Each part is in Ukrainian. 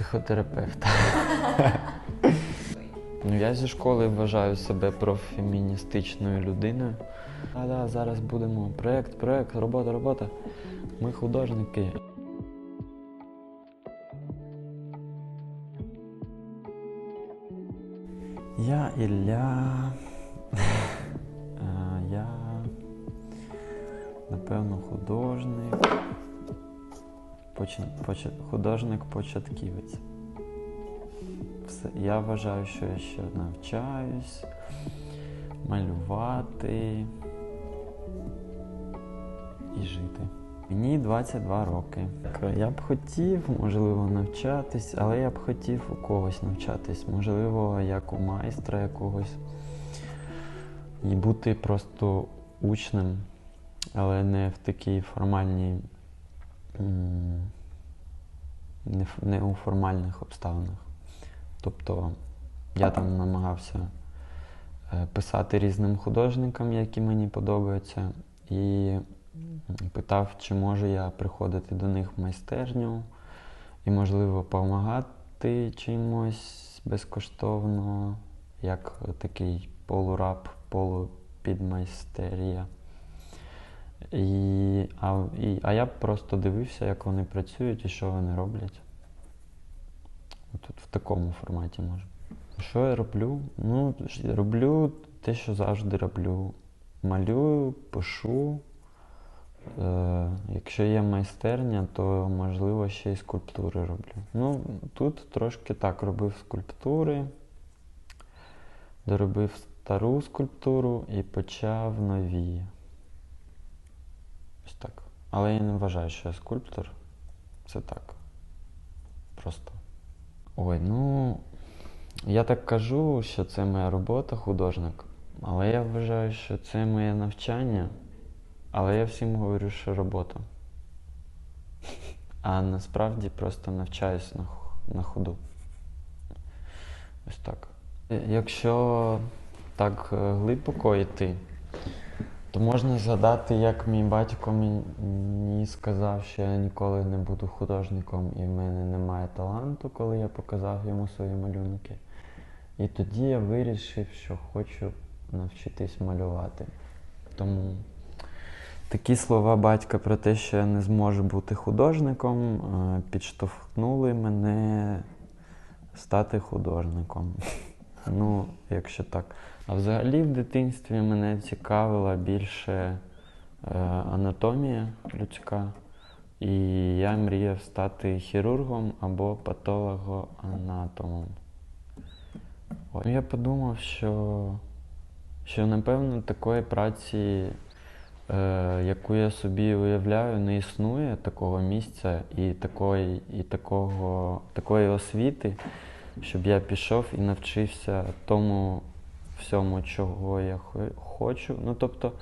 Психотерапевта. Ну, я зі школи вважаю себе профеміністичною людиною. А да, зараз будемо проєкт, проєкт, робота, робота. Ми художники. Художник-початківець. Все. Я вважаю, що я ще навчаюсь малювати і жити. Мені 22 роки. Я б хотів, можливо, навчатись, але я б хотів у когось навчатись. Можливо, як у майстра якогось. І бути просто учнем, але не в такій формальній, не, у формальних обставинах. Тобто я там намагався е, писати різним художникам, які мені подобаються, і питав, чи можу я приходити до них в майстерню і, можливо, допомагати чимось безкоштовно, як такий полураб, полупідмайстерія. І, а, і, а я просто дивився, як вони працюють і що вони роблять. Тут в такому форматі може. Що я роблю? Ну, роблю те, що завжди роблю. Малюю, пишу. Е, якщо є майстерня, то можливо ще й скульптури роблю. Ну, тут трошки так робив скульптури, доробив стару скульптуру і почав нові. Але я не вважаю, що я скульптор. Це так. Просто. Ой, ну. Я так кажу, що це моя робота художник, але я вважаю, що це моє навчання, але я всім говорю, що робота. А насправді просто навчаюсь на, на ходу. Ось так. Е, Якщо так е, глибоко йти, то можна згадати, як мій батько мені сказав, що я ніколи не буду художником і в мене немає таланту, коли я показав йому свої малюнки. І тоді я вирішив, що хочу навчитись малювати. Тому такі слова батька про те, що я не зможу бути художником, е, підштовхнули мене стати художником. Ну, якщо так. А взагалі в дитинстві мене цікавила більше е, анатомія людська. І я мріяв стати хірургом або патологоанатомом. От. Я подумав, що, що напевно такої праці, е, яку я собі уявляю, не існує такого місця і такої, і такого, такої освіти, щоб я пішов і навчився тому всьому, чого я хочу. Ну, тобто,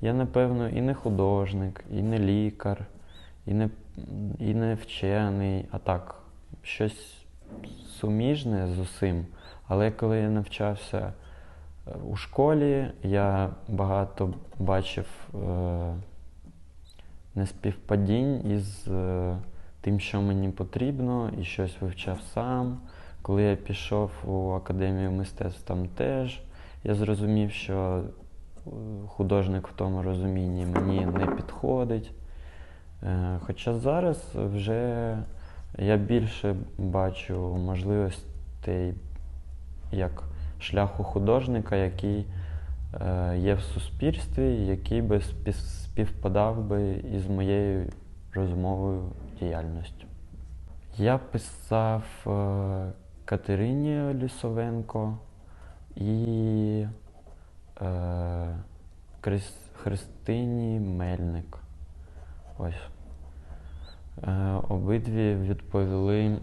я, напевно, і не художник, і не лікар, і не, і не вчений, а так, щось суміжне з усім. Але коли я навчався е, у школі, я багато бачив е, неспівпадінь із е, тим, що мені потрібно, і щось вивчав сам. Коли я пішов у академію мистецтв, там теж я зрозумів, що е, художник в тому розумінні мені не підходить. Е, Хоча зараз вже я більше бачу можливостей як шляху художника, який е, є в суспільстві, який би співпадав би із моєю розумовою діяльністю. Я писав Катерині Лісовенко і е, Крис- Христині Мельник. Ось. Е, обидві відповіли,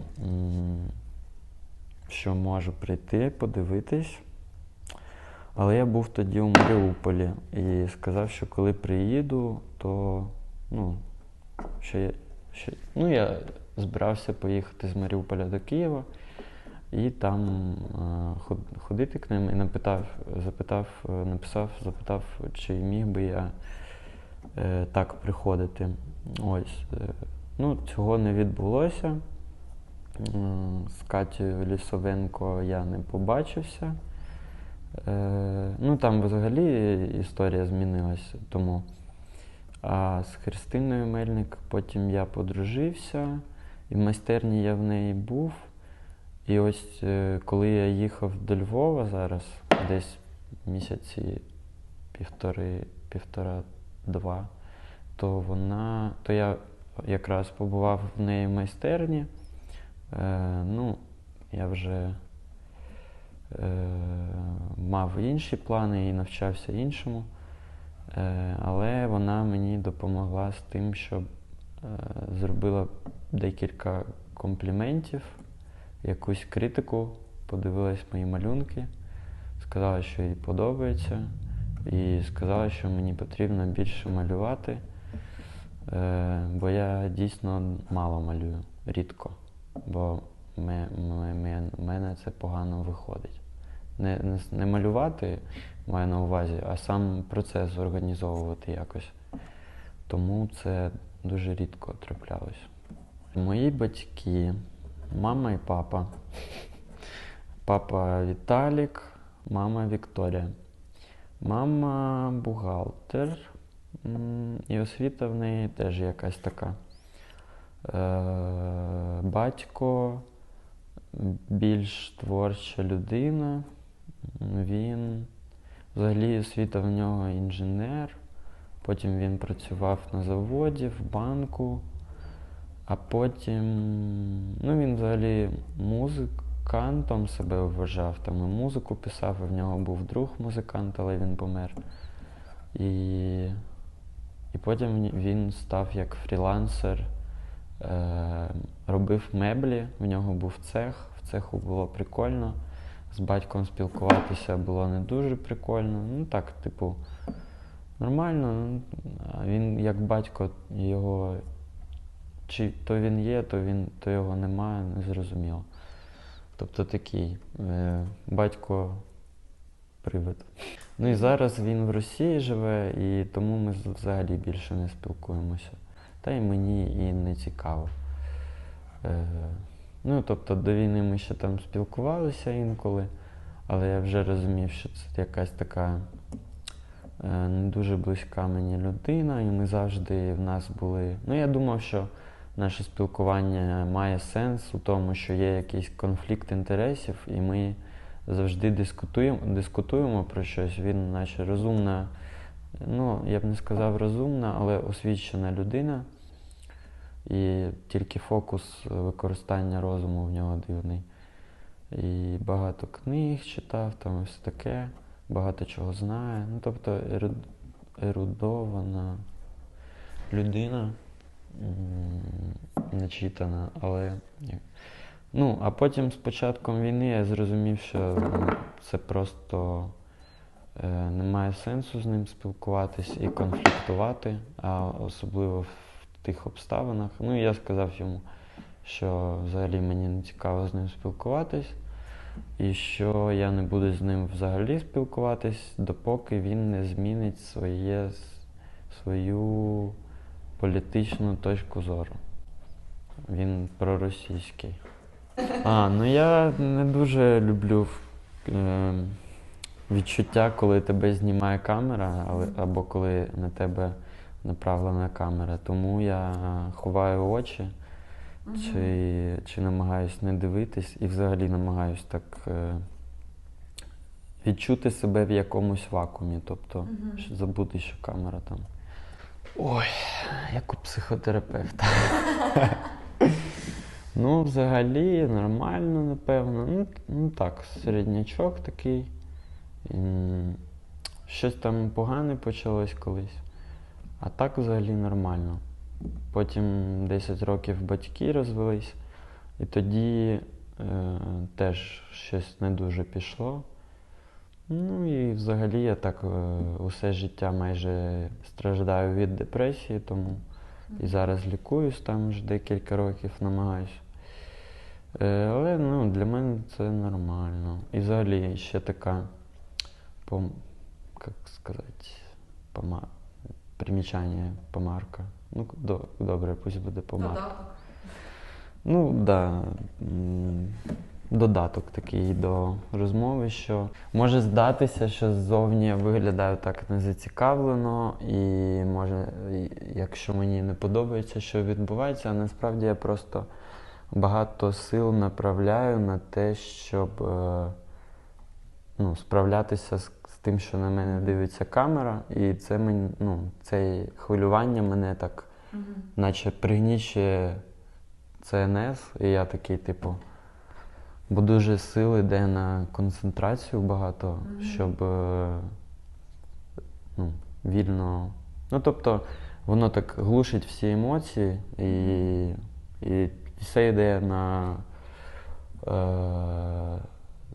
що можу прийти, подивитись. Але я був тоді у Маріуполі і сказав, що коли приїду, то ну, що я, що, ну, я збирався поїхати з Маріуполя до Києва і там е, ходити к ним і напитав, запитав, е, написав, запитав, чи міг би я е, так приходити. Ось. Ну, цього не відбулося. З Катєю Лісовенко я не побачився. Ну, там взагалі історія змінилась тому. А з Христиною Мельник потім я подружився, і в майстерні я в неї був. І ось е, коли я їхав до Львова зараз, десь місяці півтори, півтора-два, то вона, то я якраз побував в неї в майстерні. Е, ну, я вже е, мав інші плани і навчався іншому. Е, але вона мені допомогла з тим, щоб е, зробила декілька компліментів, якусь критику, подивилась мої малюнки, сказала, що їй подобається, і сказала, що мені потрібно більше малювати, е, бо я дійсно мало малюю, рідко, бо в мене це погано виходить. Не, не, не малювати маю на увазі, а сам процес організовувати якось. Тому це дуже рідко траплялось. Мої батьки, мама і папа. Папа Віталік, мама Вікторія. Мама бухгалтер, і освіта в неї теж якась така. Е, Батько більш творча людина. Він взагалі освіта в нього інженер. Потім він працював на заводі, в банку. А потім, ну він взагалі музикантом себе вважав, там і музику писав, і в нього був друг музикант, але він помер. І, і потім він став як фрілансер, е, робив меблі, в нього був цех, в цеху було прикольно. З батьком спілкуватися було не дуже прикольно. Ну так, типу, нормально. він як батько його чи то він є, то він то його немає, не зрозуміло. Тобто такий е, батько привид. Ну і зараз він в Росії живе, і тому ми взагалі більше не спілкуємося. Та й мені і не цікаво. Е, ну, тобто до війни ми ще там спілкувалися інколи, але я вже розумів, що це якась така е, не дуже близька мені людина, і ми завжди в нас були. Ну, я думав, що наше спілкування має сенс у тому, що є якийсь конфлікт інтересів, і ми завжди дискутуємо, дискутуємо про щось. Він, наче розумна, ну, я б не сказав розумна, але освічена людина. І тільки фокус використання розуму в нього дивний. І багато книг читав, там і все таке, багато чого знає. Ну, тобто еру- ерудована людина, начитана, але. як- Ну, а потім з початком війни я зрозумів, що це просто е, немає сенсу з ним спілкуватись і конфліктувати, а особливо в тих обставинах. Ну, я сказав йому, що взагалі мені не цікаво з ним спілкуватись, і що я не буду з ним взагалі спілкуватись, допоки він не змінить своє, свою політичну точку зору. Він проросійський. А, ну я не дуже люблю е, відчуття, коли тебе знімає камера, або коли на тебе направлена камера. Тому я ховаю очі чи, чи намагаюсь не дивитись і взагалі намагаюсь так е, відчути себе в якомусь вакуумі, тобто забути, що камера там. Ой, як у психотерапевта. ну, взагалі, нормально, напевно. Ну, ну так, середнячок такий. Щось там погане почалось колись. А так взагалі нормально. Потім 10 років батьки розвелись, і тоді е, теж щось не дуже пішло. Ну і взагалі я так е, усе життя майже страждаю від депресії, тому і зараз лікуюсь там вже декілька років намагаюсь. Е, але ну, для мене це нормально. І взагалі ще така, пом, як сказати, пома, примічання, помарка. Ну, до- добре, пусть буде. Додаток. Ну, так. Да. Додаток такий до розмови, що може здатися, що ззовні я виглядаю так незацікавлено, і може, якщо мені не подобається, що відбувається, а насправді я просто багато сил направляю на те, щоб е, ну, справлятися з, з тим, що на мене дивиться камера, і це мені, ну, це хвилювання мене так Мгм. наче пригнічує ЦНС, і я такий, типу, бо дуже сил йде на концентрацію багато, Мгм. щоб е, ну, вільно. Ну, тобто, воно так глушить всі емоції, і, і все йде на е,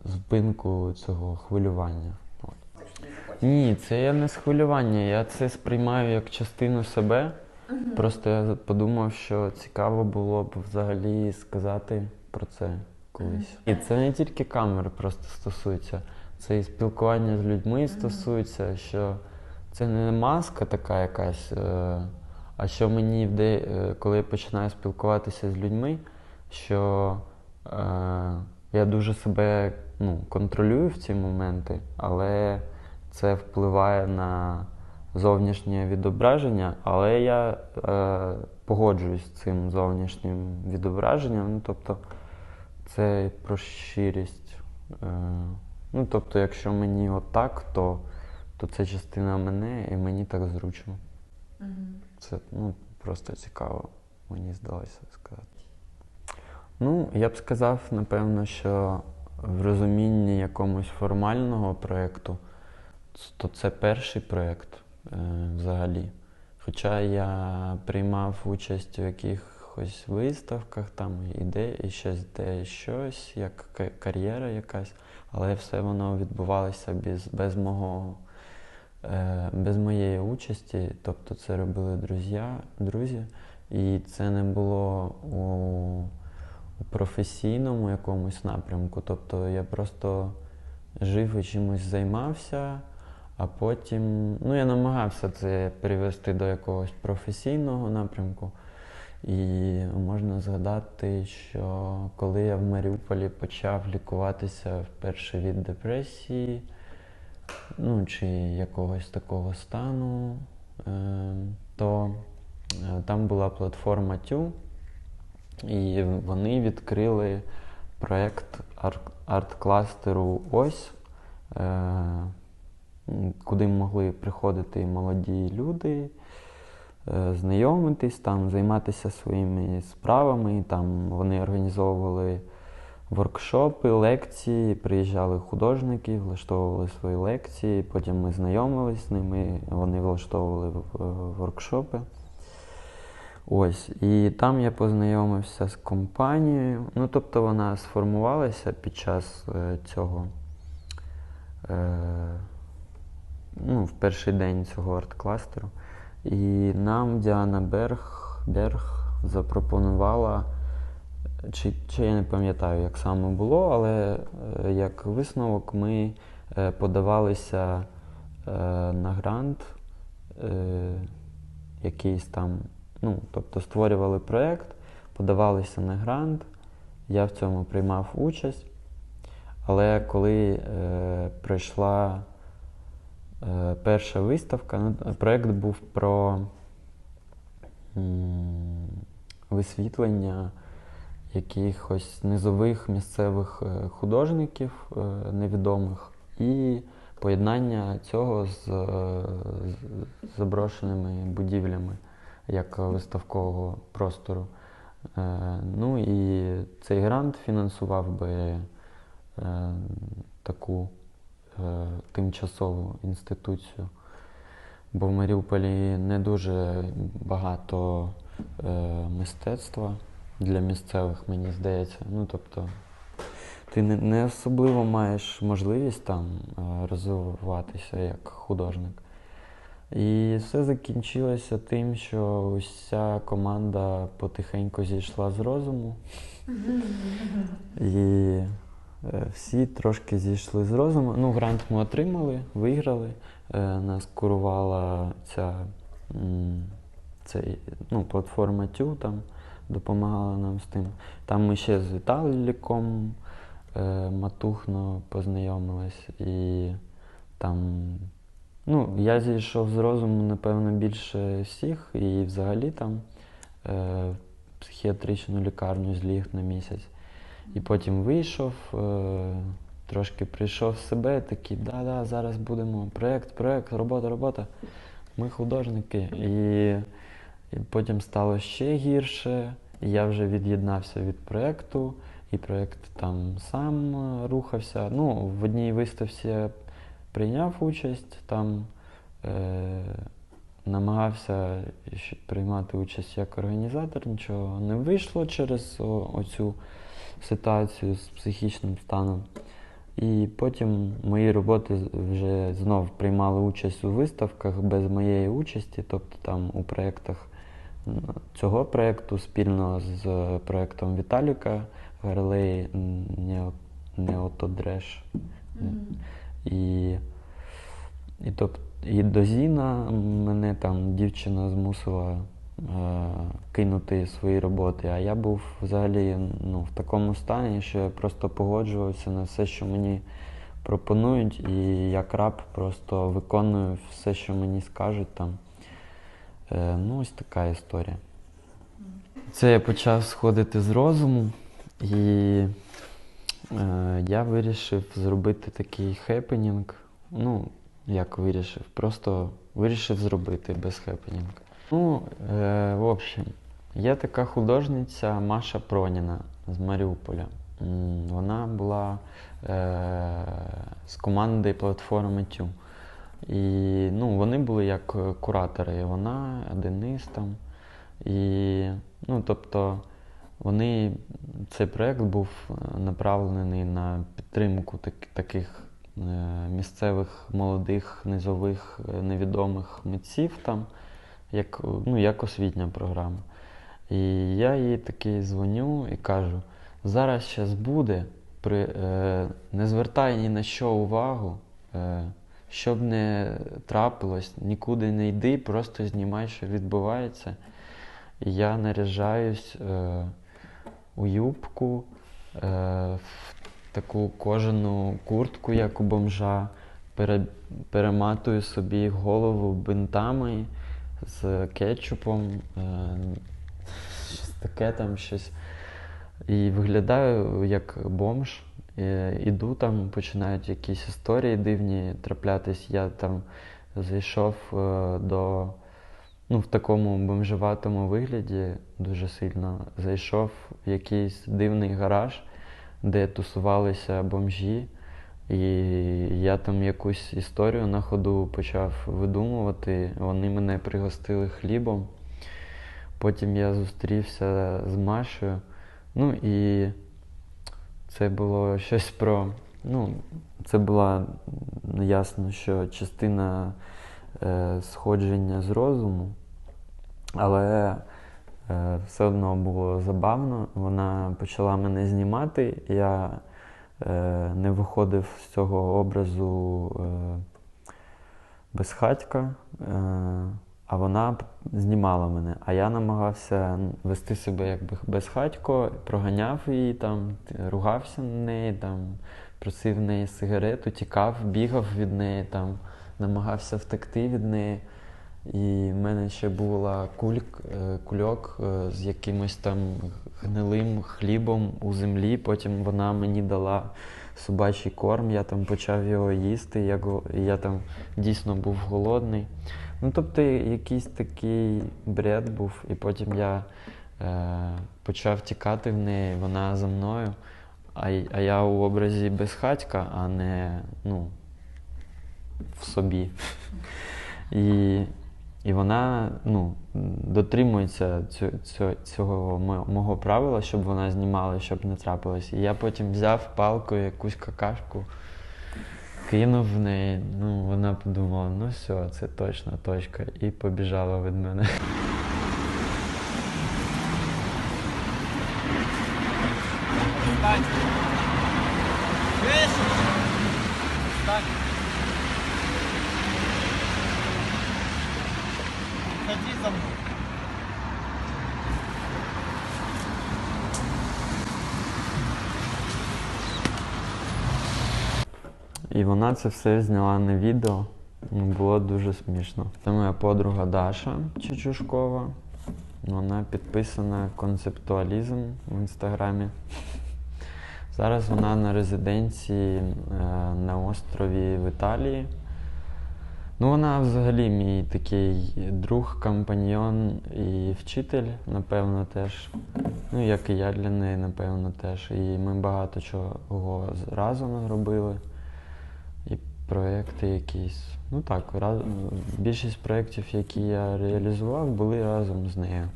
зупинку цього хвилювання. От. Ні, це я не з хвилювання, я це сприймаю як частину себе. Просто я подумав, що цікаво було б взагалі сказати про це колись. І це не тільки камери просто стосується, це і спілкування з людьми стосується, що це не маска така якась, е, а що мені е, коли я починаю спілкуватися з людьми, що е, я дуже себе ну, контролюю в ці моменти, але це впливає на зовнішнє відображення, але я е, погоджуюсь з цим зовнішнім відображенням. Ну, тобто, це про щирість. Е, ну, тобто, якщо мені отак, то, то це частина мене і мені так зручно. Мгм. Це ну, просто цікаво, мені здалося сказати. Ну, я б сказав, напевно, що в розумінні якомусь формального проєкту, то це перший проєкт е, взагалі. Хоча я приймав участь у якихось виставках, там іде і щось, де щось, як кар'єра якась, але все воно відбувалося без, без мого Е, без моєї участі, тобто це робили друзі, друзі, і це не було у, у професійному якомусь напрямку. Тобто я просто жив і чимось займався, а потім ну, я намагався це перевести до якогось професійного напрямку. І можна згадати, що коли я в Маріуполі почав лікуватися вперше від депресії, ну, чи якогось такого стану, е, то е, там була платформа Тю, і вони відкрили проєкт ар- арт-кластеру Ось, е, куди могли приходити молоді люди, знайомитись, там, займатися своїми справами. Там вони організовували воркшопи, лекції, приїжджали художники, влаштовували свої лекції, потім ми знайомились з ними, вони влаштовували в- воркшопи. Ось, і там я познайомився з компанією. Ну, тобто вона сформувалася під час е, цього, е, ну, в перший день цього арт-кластеру. І нам Діана Берг, Берг запропонувала чи, чи я не пам'ятаю, як саме було, але е, як висновок ми е, подавалися е, на грант, якийсь там, ну, тобто створювали проєкт, подавалися на грант, я в цьому приймав участь. Але коли е, прийшла перша виставка, ну, проєкт був про висвітлення якихось низових місцевих е, художників е, невідомих і поєднання цього з, е, заброшеними будівлями як виставкового простору. Е, Ну і цей грант фінансував би е, таку е, тимчасову інституцію. Бо в Маріуполі не дуже багато е, мистецтва для місцевих, мені здається. Ну, тобто, ти не, не особливо маєш можливість там е, розвиватися як художник. І все закінчилося тим, що уся команда потихеньку зійшла з розуму. І е, всі трошки зійшли з розуму. Ну, грант ми отримали, виграли. Е, Нас курувала ця цей, ну, платформа Тю там допомагала нам з тим. Там ми ще з Віталіком е, Матухно познайомились і там. Ну, я зійшов з розуму, напевно, більше всіх, і взагалі там е, психіатричну лікарню зліг на місяць. І потім вийшов, е, трошки прийшов в себе, такий, да-да, зараз будемо проєкт, проєкт, робота, робота. Ми художники. І, і потім стало ще гірше. Я вже від'єднався від проєкту, і проєкт там сам рухався. Ну, в одній виставці я прийняв участь, там е, намагався приймати участь як організатор, нічого не вийшло через о, оцю ситуацію з психічним станом. І потім мої роботи вже знов приймали участь у виставках без моєї участі, тобто там у проєктах цього проєкту спільно з проєктом Віталіка Гарлей Неотодреш. І, і, тоб, і до Зіна мене там дівчина змусила кинути свої роботи, а я був взагалі ну, в такому стані, що я просто погоджувався на все, що мені пропонують, і як раб просто виконую все, що мені скажуть там. Е, ну, ось така історія. Це я почав сходити з розуму, і е, я вирішив зробити такий хепенінг. Ну, як вирішив, просто вирішив зробити без хепенінга. Ну, е, в общем, є така художниця Маша Проніна з Маріуполя. Вона була е, з команди платформи Тю. І ну, вони були як куратори, вона, Денис там. І, ну, тобто, вони, цей проєкт був е, направлений на підтримку так, таких е, місцевих молодих, низових, е, невідомих митців там, як, ну, як освітня програма. І я їй такий дзвоню і кажу: зараз щас буде, при, е, не звертай ні на що увагу. Е, щоб не трапилось, нікуди не йди, просто знімай, що відбувається. І я наряжаюсь е, у юбку, е, в таку кожану куртку, як у бомжа, пере, перематую собі голову бинтами з кетчупом, е, щось таке там щось. І виглядаю як бомж. Іду там, починають якісь історії дивні траплятись. Я там зайшов е, до, ну, в такому бомжеватому вигляді дуже сильно. Зайшов в якийсь дивний гараж, де тусувалися бомжі. І я там якусь історію на ходу почав видумувати. Вони мене пригостили хлібом. Потім я зустрівся з Машею. Ну і це було щось про. Ну, це була ясно, що частина е, сходження з розуму, але е, все одно було забавно. Вона почала мене знімати. Я не виходив з цього образу е, безхатька, е, а вона знімала мене. А я намагався вести себе як безхатько, проганяв її, там, ругався на неї, там, просив в неї сигарету, тікав, бігав від неї, там, намагався втекти від неї. І в мене ще була кульк, е, кульок е, з якимось там гнилим хлібом у землі. Потім вона мені дала собачий корм, я там почав його їсти, я, я там дійсно був голодний. Ну, тобто якийсь такий бред був, і потім я е, почав тікати в неї, вона за мною, а, а я у образі безхатька, а не ну, в собі. І, і вона ну, дотримується цього мо- мого правила, щоб вона знімала, щоб не трапилось. І я потім взяв палкою якусь какашку, кинув в неї. Ну, вона подумала, ну все, це точно точка, і побіжала від мене. Встань. Чуєш? Встань. Ходи за мною. І вона це все зняла на відео. Було дуже смішно. Це моя подруга Даша Чечушкова. Вона підписана концептуалізм в інстаграмі. Зараз вона на резиденції е, на острові в Італії. Ну, вона взагалі мій такий друг, компаньйон і вчитель, напевно, теж. Ну, як і я для неї, напевно, теж. І ми багато чого разом зробили. Проекти якісь. Ну так, раз, більшість проєктів, які я реалізував, були разом з нею.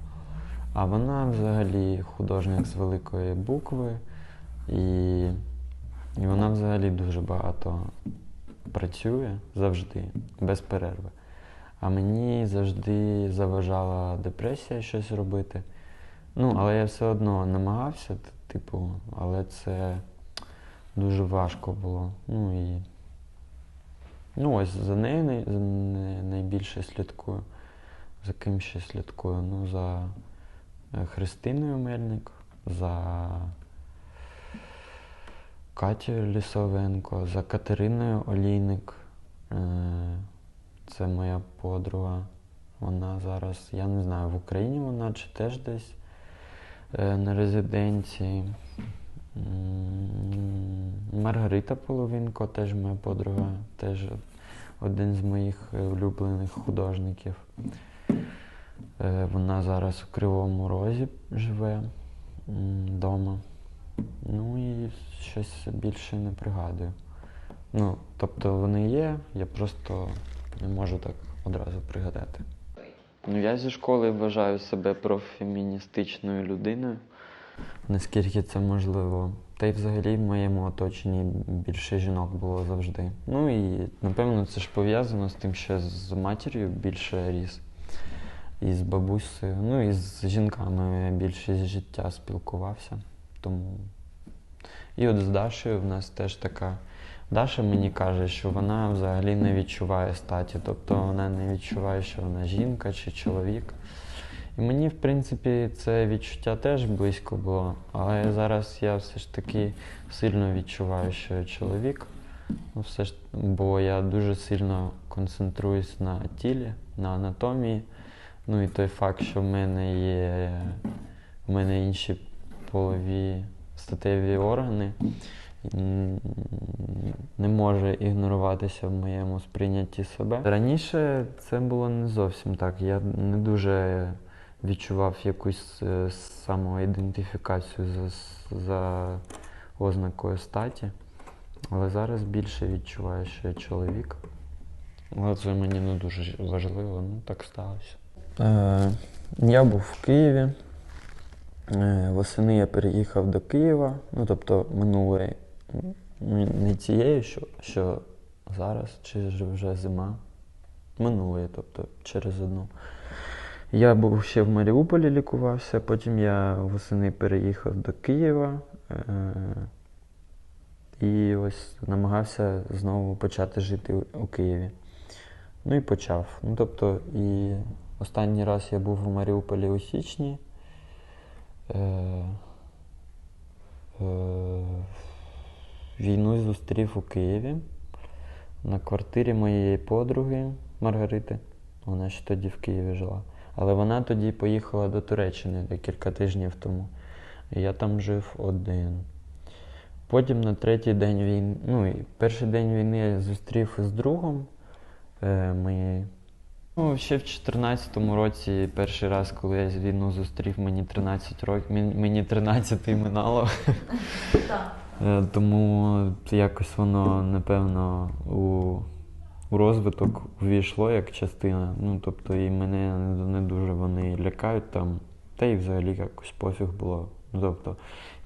А вона взагалі художник з великої букви, і, і вона взагалі дуже багато працює завжди, без перерви. А мені завжди заважала депресія щось робити. Ну, але я все одно намагався, типу, але це дуже важко було. Ну і ну, ось за нею най- найбільше слідкую. За ким ще слідкую? Ну, за е, Христиною Мельник, за Катєю Лісовенко, за Катериною Олійник. Е, Це моя подруга. Вона зараз, я не знаю, в Україні вона чи теж десь е, на резиденції. Маргарита Половинко, теж моя подруга, теж один з моїх е, улюблених художників. Е, Вона зараз у Кривому Розі живе вдома. Ну і щось більше не пригадую. Ну, тобто вони є, я просто не можу так одразу пригадати. Ну, я зі школи вважаю себе профеміністичною людиною, наскільки це можливо. Та й взагалі в моєму оточенні більше жінок було завжди. Ну і напевно це ж пов'язано з тим, що з матір'ю більше ріс. І з бабусею, ну і з жінками більше з життя спілкувався. Тому. І от з Дашею в нас теж така. Даша мені каже, що вона взагалі не відчуває статі, тобто вона не відчуває, що вона жінка чи чоловік. І мені, в принципі, це відчуття теж близько було, але зараз я все ж таки сильно відчуваю, що я чоловік. Ну, все ж, бо я дуже сильно концентруюсь на тілі, на анатомії. Ну і той факт, що в мене є в мене інші полові статеві органи, не може ігноруватися в моєму сприйнятті себе. Раніше це було не зовсім так. Я не дуже відчував якусь е, самоідентифікацію за, за ознакою статі. Але зараз більше відчуваю, що я чоловік. Але це мені не дуже важливо, ну так сталося. Е, я був в Києві. Е, восени я переїхав до Києва. Ну, тобто минулої, не цієї, що, що зараз, чи вже зима. Минулої, тобто через одну. Я був ще в Маріуполі лікувався, потім я восени переїхав до Києва. Е, і ось намагався знову почати жити у- Києві. Ну і почав. Ну, тобто, і останній раз я був у Маріуполі у січні. Е, е, війну зустрів у Києві на квартирі моєї подруги Маргарити. Вона ще тоді в Києві жила. Але вона тоді поїхала до Туреччини декілька тижнів тому. Я там жив один. Потім на третій день війни, ну і перший день війни я зустрів із другом. Е, ми... Ну, ще в 2014 році, перший раз, коли я війну зустрів, мені 13 років, мені 13 минало. Е, Тому якось воно, напевно, у, у розвиток увійшло як частина. Ну, тобто, і мене не, дуже вони лякають там, та й взагалі якось пофіг було. Ну, Тобто,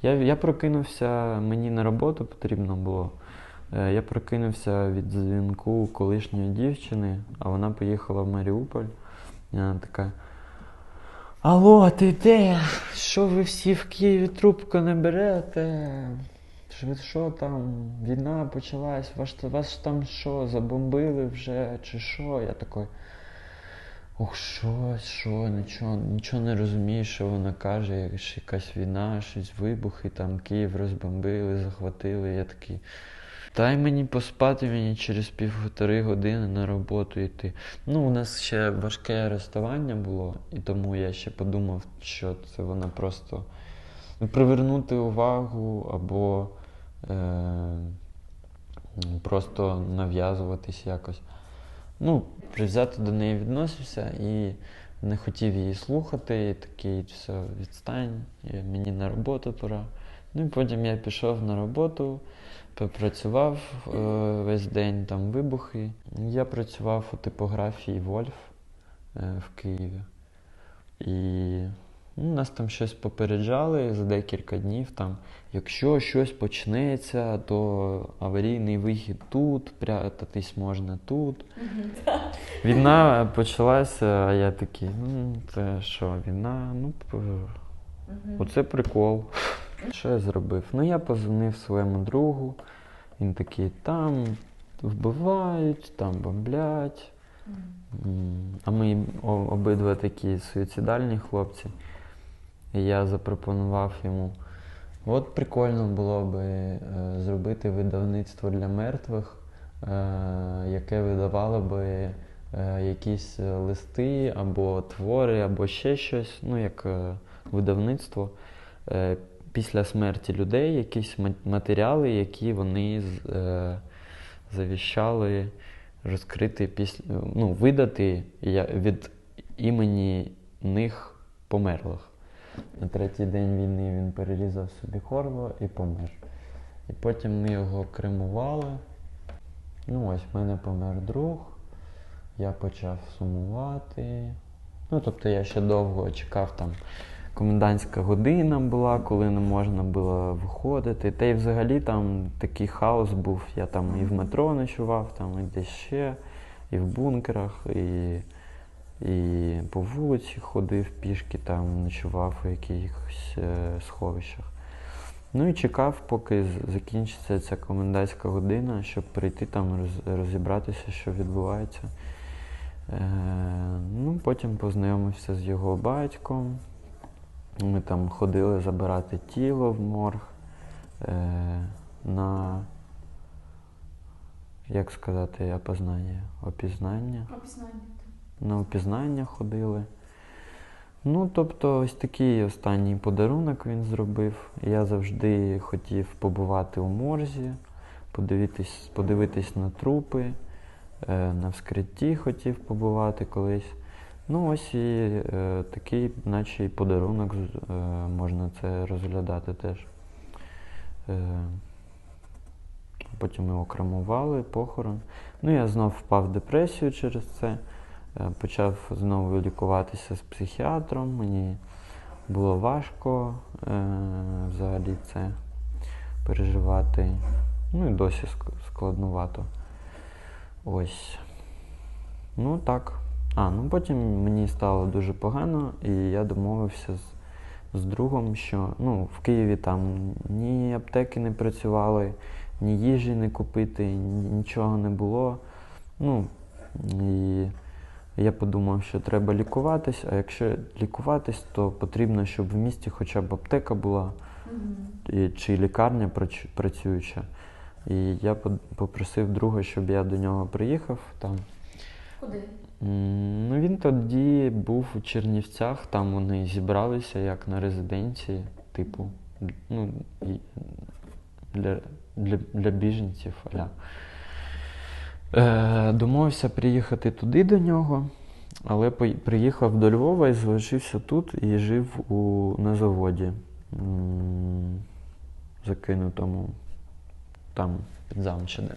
я, я прокинувся, мені на роботу потрібно було. Е, Я прокинувся від дзвінку колишньої дівчини, а вона поїхала в Маріуполь. І Вона така. Алло, ти де? Що ви всі в Києві трубку не берете? Що, що там, війна почалась, вас, вас там що, забомбили вже, чи що? Я такий. Ох, що, що, нічого, нічого не розумію, що вона каже, як якась війна, щось вибухи, там Київ розбомбили, захватили. Я такий. Дай мені поспати мені через півтори години на роботу йти. Ну, у нас ще важке розставання було, і тому я ще подумав, що це вона просто ну, привернути увагу або просто нав'язуватись якось. Ну, привзято до неї відносився і не хотів її слухати, і такий, все, відстань, і мені на роботу пора. Ну і потім я пішов на роботу, попрацював е, весь день, там вибухи. Я працював у типографії Вольф е, в Києві. І ну, нас там щось попереджали за декілька днів. Там, якщо щось почнеться, то аварійний вихід тут, прятатись можна тут. Війна почалася, а я такий, ну це що, війна? Ну, оце прикол. Що я зробив? Ну, я позвонив своєму другу. Він такий, там вбивають, там бомблять. А ми обидва такі суїцидальні хлопці. І я запропонував йому. От прикольно було би е, зробити видавництво для мертвих, е, яке видавало би е, якісь листи або твори, або ще щось, ну як видавництво. Після смерті людей якісь матеріали, які вони завіщали розкрити після, ну, видати від імені них померлих. На третій день війни він перерізав собі горло і помер. І потім ми його кремували. Ну, ось в мене помер друг. Я почав сумувати. Ну, тобто я ще довго чекав там. Комендантська година була, коли не можна було виходити. Та й взагалі там такий хаос був. Я там і в метро ночував, там і десь ще, і в бункерах, і, і по вулиці ходив пішки, там ночував у якихось е, сховищах. Ну і чекав, поки закінчиться ця комендантська година, щоб прийти там роз- розібратися, що відбувається. Е, ну, потім познайомився з його батьком. Ми там ходили забирати тіло в морг е, на, як сказати, опознання, опізнання. Опізнання. На опізнання ходили. Ну, тобто, ось такий останній подарунок він зробив. Я завжди хотів побувати у морзі, подивитись, подивитись на трупи, е, на вскритті хотів побувати колись. Ну, ось і е, такий, наче й подарунок, е, можна це розглядати теж. Е, потім його кремували, похорон. Ну, я знов впав в депресію через це. Е, Почав знову лікуватися з психіатром. Мені було важко е, взагалі це переживати. Ну і досі ск- складнувато. Ось. Ну так. А, ну потім мені стало дуже погано, і я домовився з, з другом, що ну, в Києві там ні аптеки не працювали, ні їжі не купити, ні- нічого не було. Ну, і я подумав, що треба лікуватись, а якщо лікуватись, то потрібно, щоб в місті хоча б аптека була і, чи лікарня працююча. І я попросив друга, щоб я до нього приїхав там. Куди? Ну, він тоді був у Чернівцях, там вони зібралися як на резиденції, типу, ну, для, для, для біженців. Аля. Е, домовився приїхати туди до нього, але приїхав до Львова і залишився тут і жив у, на заводі закинутому там під Замчедем.